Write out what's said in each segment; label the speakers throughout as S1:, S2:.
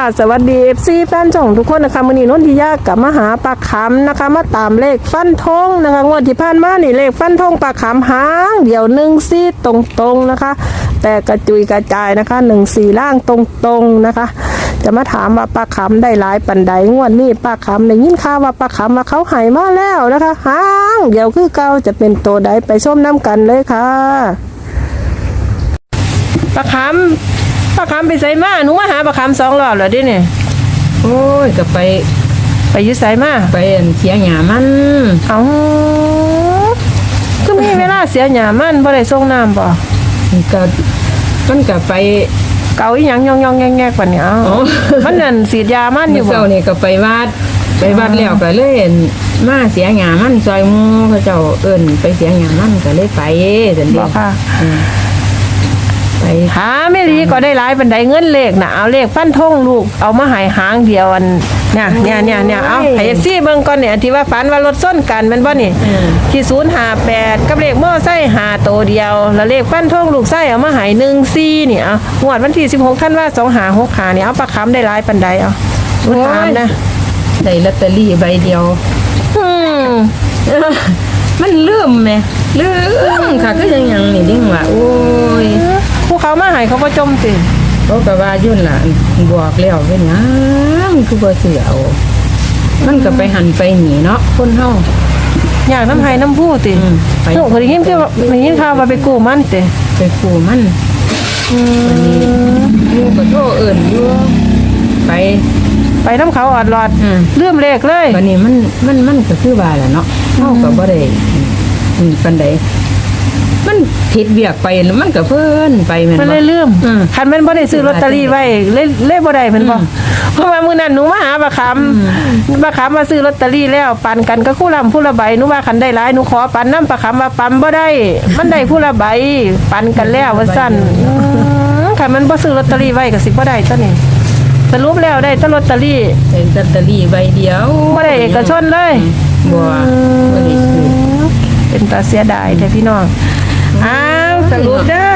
S1: ค่ะสวัสดีเอฟซีแฟนช่องทุกคนนะคะมือนี้นนทิยากับมหาปลาขำนะคะ มาตามเลขฟันธงนะคะงวดที่ผ่านมานี่เลขฟันธงปลาขำหางเดี๋ยวหนึ่งซีตรงๆนะคะ แต่กระจุยกระจายนะคะหนึ่งสี่ล่างตรงๆนะคะ จะมาถามว่าปลาขำได้หลายปันใดงวดนี้ปลาขำได้ยินข่าวว่าปลาขำมาเขาหายมาแล้วนะคะหางเดี๋ยวคือเก่าจะเป็นตัวใดไปส้มน้ำกันเลยค่ะปลาขำ ปลาขำไปใส่มาหนูมาหาปลาขำสองรอบแล้วเดิเนี่ย
S2: โอ้ยก็ไป
S1: ไปอยึดสายมา
S2: ไปอั่นเสียหยามัน
S1: เอาก็มีเวลาเสียหยามันบ่ได้ส่งน้ำบ่
S2: ก็มันก็ไป
S1: เกาอีหยังยองยองแงงแงกปานนี้เอา
S2: อ๋อ
S1: มันนั่นสีดยามันอ
S2: เมื่
S1: ยู่
S2: อ
S1: บ่
S2: เช้านี่ก็ไปวัด ไปวัดแล้วก็เลยอั่นมาเสียหยามันซอยหมูเขาเจ้าเอิ้นไปเสียหยามันก็เลยไปสันเดี
S1: บ่ค่ะ
S2: อืม ไป
S1: หาไม่รีก็ได้หลายปานใดเงินเลขน่ะเอาเลขฟันธงลูกเอามาใหายหางเดียวอันเนี่ยเนี่ยเนี่ยเนี่ยเอาให้ FC เบิ่งก่อนเนี่ยอันที่ว่าฝันว่ารถส้นกันแมันบ่นี่
S2: อืม
S1: ที่058กับเลขมอไซค์หาโตวเดียว แล้วเลขฟันธงลูกไส้เอามาใหาย14นี่เอางวดวันที่16ธันวาคม2565นี่เอาปลาคำได้หลายปานใดเอาหนูถามนะ
S2: ได้ลอตเตอรี่ใบเดียว
S1: อืม
S2: เออมันลืมแหมลืมค่ะก็ยังยังนี่ดิ้งว่าโอ้ย
S1: ผู้ เขามาใหายเขาก็จมสิ
S2: เขาก็ว่ายุ่นล่ะบอกแล้วเป็นหยังคือบ่เสือเอามันก็ไปหันไปหนีเนาะคนเฮา
S1: อยากน้ำไห้น้ำผู้ติ
S2: อืมไป
S1: หนูเคยได้ยินคือว่าได้ยินข่าวว่าไปกู้มันติ
S2: ไปขู่มันวันนี้อยู่ก็โทรเอิ่นอยู่ไป
S1: ไปน้ำเขาออดหลอด
S2: อืม
S1: เลื่อมเลขเลย
S2: วันนี้มันมันมันก็คือว่าแหละเนาะเฮาก็บ่ได้อืมปานใด มันผิดเวียกไปแล้วมันก็เพิ่นไปแม่น
S1: มัน
S2: บ่
S1: เลยเลื่อม
S2: อืม
S1: คันแมันบ่ได้ซื้อลอตเตอรี่ไว้เล่เล่บ่ได้แมันบ่เพราะว่ามื้อนั้นหนูมาหาบักคำบักคำมาซื้อลอตเตอรี่แล้วปันกันก็คู่ลำผู้ละใบหนูว่าคันได้หลายหนูขอปันน้ำบักคำว่าปันบ่ได้ มันได้ผู้ละใบปันกันแล้วว่าซั่นอืมคันมันบ่ซื้อลอตเตอรี่ไว้ก็สิบ่ได้ตัวนี้สรุปแล้วได้แต่ลอตเตอรี่
S2: เป็นลอตเตอรี่ใบเดียว
S1: บ่ได้เอกชนเลย
S2: บ่บ่ได้ซื้อ
S1: เป็นตาเสียดายแท้พี่น้อง อ้าวสรุปเด้อ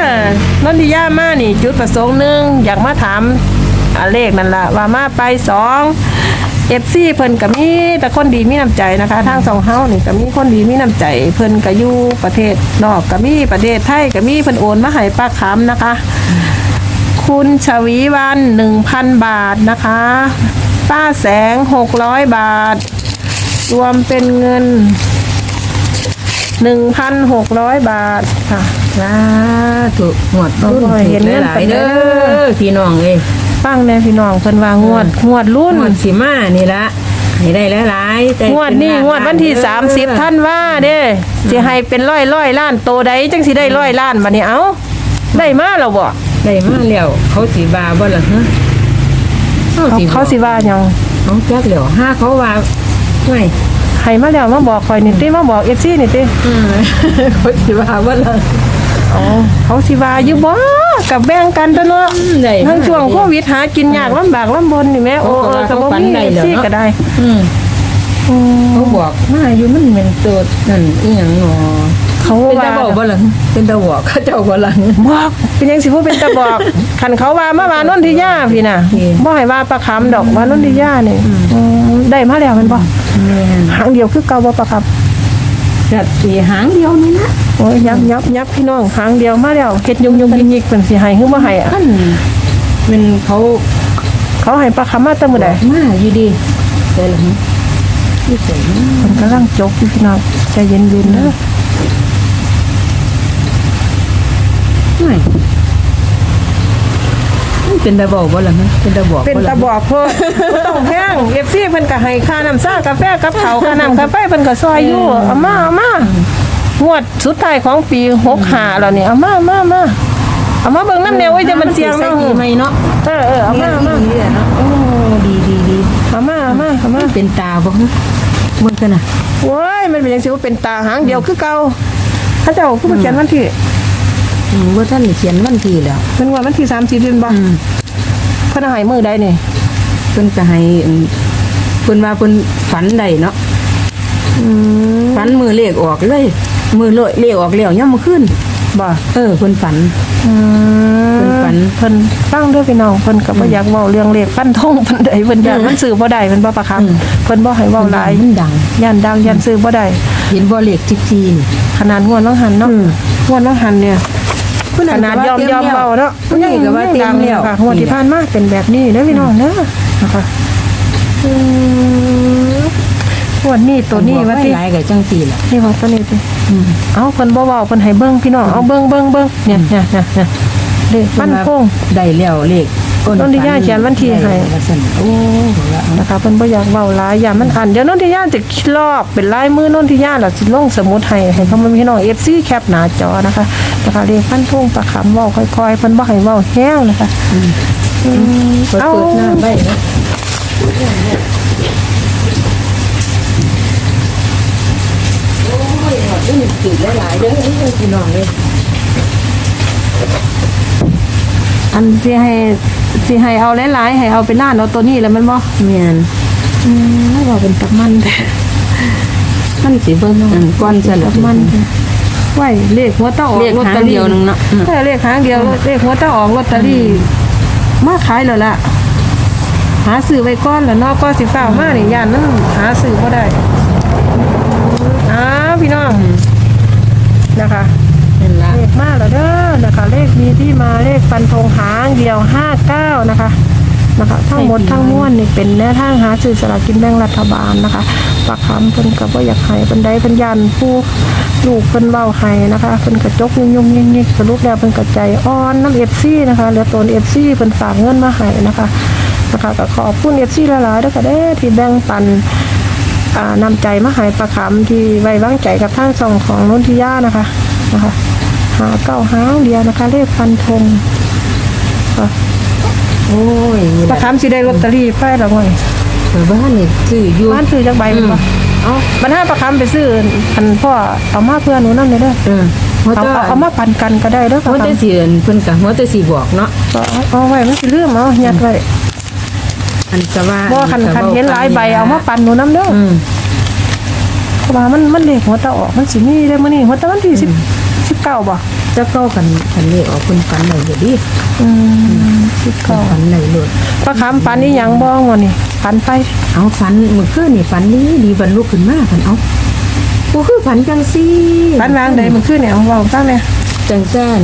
S1: นนทิยามานี่ จุดประสงค์หนึ่งอยากมาถามอาเลขนั่นละว่ามาไปสองเอฟซีเพิ่นก็มีแต่คนดีมีน้ำใจนะคะทางสองเฮานี่ก็มีคนดีมีน้ำใจ เพิ่นก็อยู่ประเทศนอกก็มีประเทศไทยก็มีเพิ่นโอนมาให้ป้าคำนะคะ คุณชวีวันหนึ่งพันบาทนะคะ ป้าแสงหกร้อยบาท รวมเป็นเงิน หนึ่งพันหกร้อยบาทค่ะ
S2: สาธุหมวดรุ่น
S1: โอ้ยเห็นเงิน
S2: หลาย
S1: ไป
S2: ๆ
S1: เด้
S2: เด้
S1: อ
S2: อพี่น้องเอ้ย
S1: ฟังแน่พี่น้องเพิ่นว่างวดงวดรุ่น
S2: หมวดสิมานี่ละให้ได้หลายๆใจ
S1: งวดนี้
S2: เป็
S1: งวดวันที่
S2: เด้อ
S1: สามสิบท่านว่าเด้สิให้เป็นร้อยร้อยล้านโตใดจังสิได้ร้อยล้านบัดนี้เอ้าได้มาแล้วบ่
S2: ได้มาแล้วเขาสิว่าบ่ล่ะฮะ
S1: เขาเขาสิว่าหยัง
S2: เขาจักแล้วห้าเขาว่าไม่
S1: ให้มาแล้วมาบอกข่อยนี่ติมาบอก FC นี่ติ
S2: อืมเขาสิว่าบ่ล่ะ
S1: อ๋อเขาสิว่าอยู่บ่กับแบ่งกันตัวเนาะ
S2: อืมได้
S1: ทั้งช่วงโควิดหากินยากลำบากลำบนนี่แม่โอ้เออก็บ่มี FC ก็ได้
S2: อืม
S1: อืม
S2: เขาบอกมาอยู่มันเป็นตัวนั่นอีหยังหนอ
S1: เขา
S2: เป็น
S1: ว่า
S2: ตาบอกบ่ล่ะเป็นตาบอกเขาเจ้าบ่ล่ะ
S1: บอกเป็นยังสิผู้เป็นตะบอกคันเขาว่ามาว่านนทิยาพี่น่ะ
S2: โอเค
S1: บ่ให้ว่าประคำดอกว่านนทิยานี่อืม ได้มาแล้วแมันบ่
S2: แม่น
S1: หางเดียวคือเก่าบ่ประค
S2: จัดสีหางเดียวนี่นะำ
S1: โอ้ยยับยับยับพี่น้องหางเดียวมาแล้วเฮ็ดยุงยุงยิงยิกเป็นสิให้คือบ่ให้อะ
S2: ท่านเป็นเขา
S1: เขาให้ประคำมาแต่มื้อใด
S2: มาอยู่ดีแต่ละนี่ใส่นะ
S1: เพิ่นกำลังจกอยู่พี่น้องใจเย็นๆเด้อ
S2: ไม่มันเป็นตาบอกบ่ล่ะฮะเป็นตาบอก
S1: เป็น
S2: บ่
S1: ตะ
S2: ล่ะ
S1: บอกเพิ่นบ่ต้องแพง FC เพิ่นก็ให้ค่าน้ำซ่ากาแฟกับข้าวค่าน้ำกาแฟเพิ่นก็ซอยอยู่เอามาเอามางวดสุดท้ายของปี65แล้วนี่เอามามามาเอามาเบิ่งน้ำแนวไว้จะมันเสียง
S2: ใส่
S1: เนาะ
S2: ดีไหมเนาะ
S1: เออเออเอามาเอามา
S2: ดีแหละเนาะโอ้ดีดีดี
S1: เอามาเอามาเอามา
S2: เป็นตาบ่ฮะมึงกันน่ะ
S1: โอ้ยมันเป็นยังสิว่าเป็นตาหางเดียวคือเก่าเขาเจ้าคือมาเขียนวันที่
S2: อืมบ่ท่านเขียนวันที่แล้ว
S1: เป็นวันวันที่สามสิบเดือนบ่
S2: อืม
S1: เพิ่นเอาใหายมือใดนี่
S2: เพิ่นก็ให้อืมเพิ่นว่าเพิ่นฝันได้เนาะ
S1: อืม
S2: ฝันมือเลขออกเลย มือเลขออกแล้วย่ำมาขึ้น
S1: บ่
S2: เออเพิ่นฝัน
S1: อืม
S2: เพิ่นฝัน
S1: เพิ่นฟังเด้วยพี่น้องเพิ่นก็บ่อยากเว้าเรื่องเลขฟันธงปานใดเพิ่นย่านมันซื้อบ่ได้เพิ่นบ่ประคับ
S2: อืม
S1: เพิ่นบ่ให้เว้าหลาย
S2: มันดัง
S1: ย่านดังย่านซื้อบ่ได้
S2: เห็นบ่เลขจิ๊กจีนี่
S1: ขนาดงวดวังหันเนาะ
S2: อืม
S1: งวดวังหันเนี่ย
S2: ผู้
S1: ขนาดยอมยอมเบาเนาะ
S2: ผู้นี้ก็ว่าเต็ม
S1: ดัง
S2: แล้ว
S1: ค่ะงวดที่ผ่านมาเป็นแบบนี้เด้อพี่น้องเด้อนะคะ อืมงวดนี้ตัวนี้ว่าติ
S2: หลายกับจังสี่ล่ะ
S1: นี่ว่าตัวนี้ติ
S2: อืม
S1: เอาเพิ่นบ่เว้าเพิ่นให้เบิ่งพี่น้องเอาเบิ่งเบิ่งเบิ่งเนี่ยเนี่ยเนี่ยเนี่ยเลขมันคง
S2: ได้แล้วเลข
S1: ต้นที่ย่าเขียนวันที่ให้
S2: ว่าซั่นโอ้ละเอา
S1: นะคะเพิ่นบ่อยากเว้าหลายอย่ามันอันเดี๋ยวนนทิยาจะลอกเป็นลายมือนนทิยาแล้วสิลงสมุดให้ให้พ่อแม่พี่น้อง FC แคปหน้าจอนะคะนะคะเรียกพันทุ่งประคำเว้าค่อยๆเพิ่นบ่ให้เว้าแห้งนะคะอืม
S2: เปิด
S1: เอา
S2: เปิดหน้าไว้นะโอ้ยหอดนี่ ติดหลายๆเด้อพี่น้องเลย
S1: อันสิให้สิให้เอาหลายๆให้เอาไปล้านเอาตัวนี้แล้วมันบ่
S2: แม่น
S1: อืมแล้วว่าเป็นตับมันแท้
S2: มันสิเบิ่งอันก้อนซะ
S1: ตั
S2: แล้ว
S1: บมันแท้ไว้เลขหัวตาออก
S2: เลข
S1: ลอต
S2: หาง
S1: เตอรี่
S2: เดียวหนึ่งเนาะอืม
S1: เออเลขหางเดียวเลขหัวตาออกลอตเตอรี่มาขายแล้วล่ะหาซื้อไว้ก่อนแล้วเนอกก็สิฟ้าวมานี่ย่านมันหาซื้อบ่ได้อ้าวพี่น้องนะคะ
S2: นั่นล่ะ
S1: เลขมาแล้วเด้อนะคะ เลขมีที่มาเลขฟันธงหางเดียว59นะคะนะคะทั้งหมดทั้งมวลนี่เป็นแนวทางหาซื้อสลากกินแบ่งรัฐบาลนะคะปากคำเพิ่นก็บ่อยากให้เพิ่นใดเพิ่นยันผู้ลูกเพิ่นเว้าให้นะคะเพิ่นกระจกยุ่งๆยิกๆสรุปแล้วเพิ่นกระใจอ่อนน้ำ FC นะคะเหลือตน FC เพิ่นฝากเงินมาให้นะคะ นะคะก็ขอบคุณ FC หลายๆเด้อค่ะเด้อที่แบ่งปันอ่านำใจมาใหายประคำที่ไว้วางใจกับท่านสองของนนทิยานะคะนะคะหาเก้าหางเดียวนะคะ เลขฟันธงค่ะ
S2: โอ้ยนี่
S1: ประ
S2: ล่ะ
S1: คำสิได้ลอตเตอรี่ไปหรือไง
S2: เปิดบ้านนี่ซื้ออยู่
S1: บ้านซื้อจากใบมันบ่เอาบรรหาประคำไปซื้อพันพ่อเอามาเพื่อหนูนั่นเลยเด้อ
S2: เออหัว
S1: เอา
S2: ตา
S1: เอาเอามาปันกันก็ได้เด้อ
S2: หัว
S1: ประ
S2: ตา
S1: คำ
S2: สิเอิ้นเพิ่นก็หัวตาสิบอกเนาะ
S1: ก็เอาเอาไว้มันสิลืมเอายัดไว้
S2: อันก็ว่า
S1: บ่คันคันเห็นหลายใบเอามาปันหนูน้ำเด้อ
S2: อืม
S1: เพราะว่ามันมันเลขหัวตาออกมันสิมีเด้อมื้อนี้หัวตาวันที่10 19บ่
S2: จะเก้ากันคันเลขออกเพิ่นฝันได้อยู่ดิ
S1: อืม
S2: เพิ่น
S1: 19
S2: ฝันได้โลด
S1: ประคำปันนี่ยังบ้องวะนี่ปันไป
S2: เอาฝันเมื่อคืนนี่ฝันดีดีบรรลุขึ้นมาฝันเอาบ่คือฝันจังซี่
S1: ปันวางใดมันขึ้นเนี่ยเอาเบาตั้งเนี่ย
S2: จังแจ้น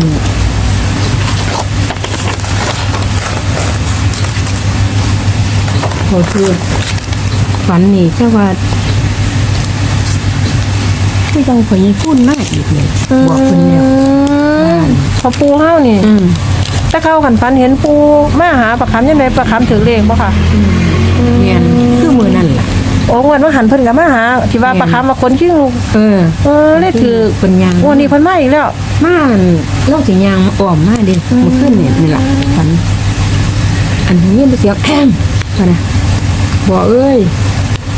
S2: พอคือฝันนี่แค่ว่าคือยังพอยายพูดมากอีกเลยบอกเพิ่นแล้ว
S1: พอปูเฮานี่
S2: อืม
S1: ถ้าเข้าขันฟันเห็นปูมาหาประคำยังไงประคำถือเลขบ่ค่ะ
S2: เนี่ยคือมือนั่นล่ะ
S1: โอ้วันว่าหันเพิ่นกับมาหาที่ว่าประคำมาคนขี้ลูก
S2: เออ
S1: เออเลขถือ
S2: เพิ่นยัง
S1: วันนี้เพิ่นมาอีกแล้ว
S2: มาเล่าสิยางอ้อมมาเดิเมื่อคืนเนี่ยนี่ล่ะฝัน อันนี้มันเสียงแอมพะนะ บอกเอ้ย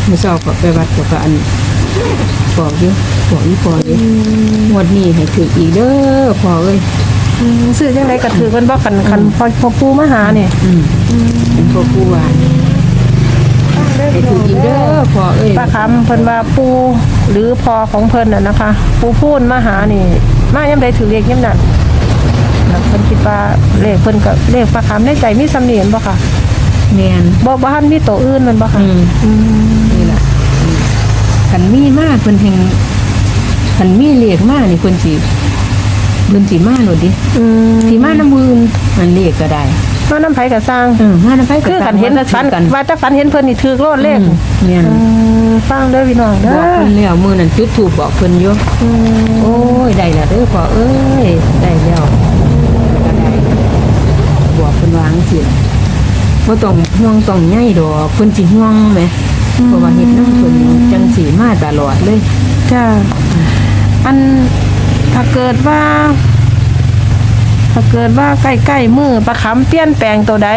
S2: มื่อสอบก็ไปวัดก็ก็อันบอกอยู่บอกอีพออยู่งวดนี้ให้ถืออีกเด้อพอเอ้ย
S1: อืมซื้อจังไดก็ถือเพิ่นบ่คันคันพอพอปูมาหาเนี่ย
S2: อืมเป็นพ่อผู้ว่าให้ถืออีกเด้อพอเอ้ย
S1: ประคำเพิ่นว่าปูหรือพอของเพิ่นน่ะนะคะ ปูพูนมาหานี่มายังไดถือเลขยังนั่นแล้วเพิ่นคิดว่าเลขเพิ่นก็เลขประคำในใจมีสำเนียงบ่ค่ะ
S2: แมน
S1: บ่บ่ทันมีตัวอื่นแมันบ่ค่ะ
S2: อืม
S1: อืม
S2: นี่ล่ะอืมคันมีมากเพิ่นแห่งคันมีเลขมากนี่เพิ่นสิเพิ่นสิมาโลดดิ
S1: อืม
S2: สิมาน้ำมือมันเลขก็ได้
S1: มาน้ำไผก็สร้าง
S2: เออมาน้ำไผก็
S1: คือกันเห็น
S2: ตาม
S1: ฝัน
S2: กัน
S1: ว่าจะฝันเห็นเพิ่นนี่ถือโลดเลข
S2: อืมแม่น
S1: อืมฟังเด้อพี่น้องเด้
S2: บอก
S1: อ
S2: เพิ่นแล้วมือนั้นจุดถูกบอกเพิ่นอยู่
S1: อืม
S2: โอ้ยได้แล้วเด้อพ่อเอ้ยได้แล้วก็ได้บอกเพิ่นวาจังสิ บ่ต้องห่วงต้องใหญ่ดอกเพิ่นสิห่วงแหมเพราะว่าเฮ็ดนำเพิ่นจังสิมาตลอดเลย
S1: จ้าอันถ้าเกิดว่า ถ้าเกิดว่าใกล้ๆมือประคำเปลี่ยนแปลงตัวใด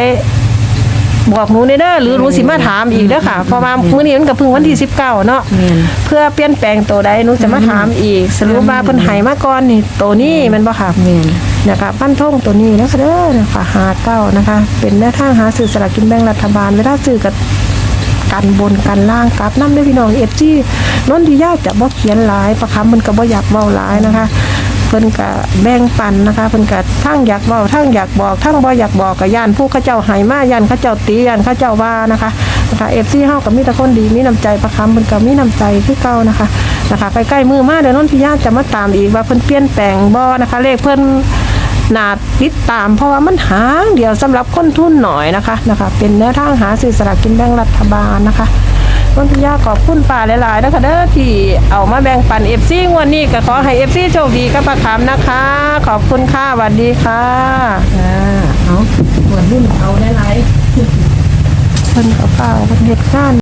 S1: บอกหนูเด้อหรือหนูสิมาถามอีกเด้อค่ะเพราะว่ามื้อนี้มันก็เพิ่งวันที่19เนาะ
S2: แม่น
S1: เพื่อเปลี่ยนแปลงตัวใดหนูจะมาถามอีก สรุปว่าเพิ่นให้มาก่อนนี่ตัวนี้แมันบ่ค่ะ
S2: แม่น
S1: นะคะปั้นท่งตัวนี้นะคะเด้อนะคะหาเก้านะคะ เป็นแนวทางหาซื้อสลากกินแบ่งรัฐบาลเวลาซื้อกับกันบนกันล่างกลับน้ำด้วยพี่น้องเอฟจีนนทิยาจะบ่เขียนหลายประคำมันก็บ่อยากเว้าหลายนะคะ เพิ่นก็แบ่งปันนะคะเพิ่นก็ทั้งอยากบอกทั้งอยากบอกทั้งบ่อยากบอกก็ย่านผู้เขาเจ้าหายมาย่านเขาเจ้าตีย่านเขาเจ้าว่านะคะนะคะ FC เฮาก็มีแต่คนดีมีน้ำใจประคำเพิ่นก็มีน้ำใจคือเก่านะคะนะคะใกล้ๆมือมาเดี๋ยวนนทิยาจะมาตามอีกว่าเพิ่นเปลี่ยนแปลงบ่นะคะ เลขเพิ่นนาติดตามเพราะว่ามันหางเดียวสำหรับคนทุนหน่อยนะคะนะคะ เป็นแนวทางหาซื้อสลากกินแบ่งรัฐบาลนะคะ ต้นพิยาขอบคุณป่าหลายๆนะคะเด้อที่เอามาแบ่งปันเอฟซีงวดนี้ก็ขอให้เอฟซีโชคดีกับประคำนะคะ ขอบคุณค่ะสวัสดีค่ะ
S2: อ่าเอาเหมือนรุ่นเอาหลายๆ
S1: เพิ่นกับข้าวเพิ่นเฮ็ดงาน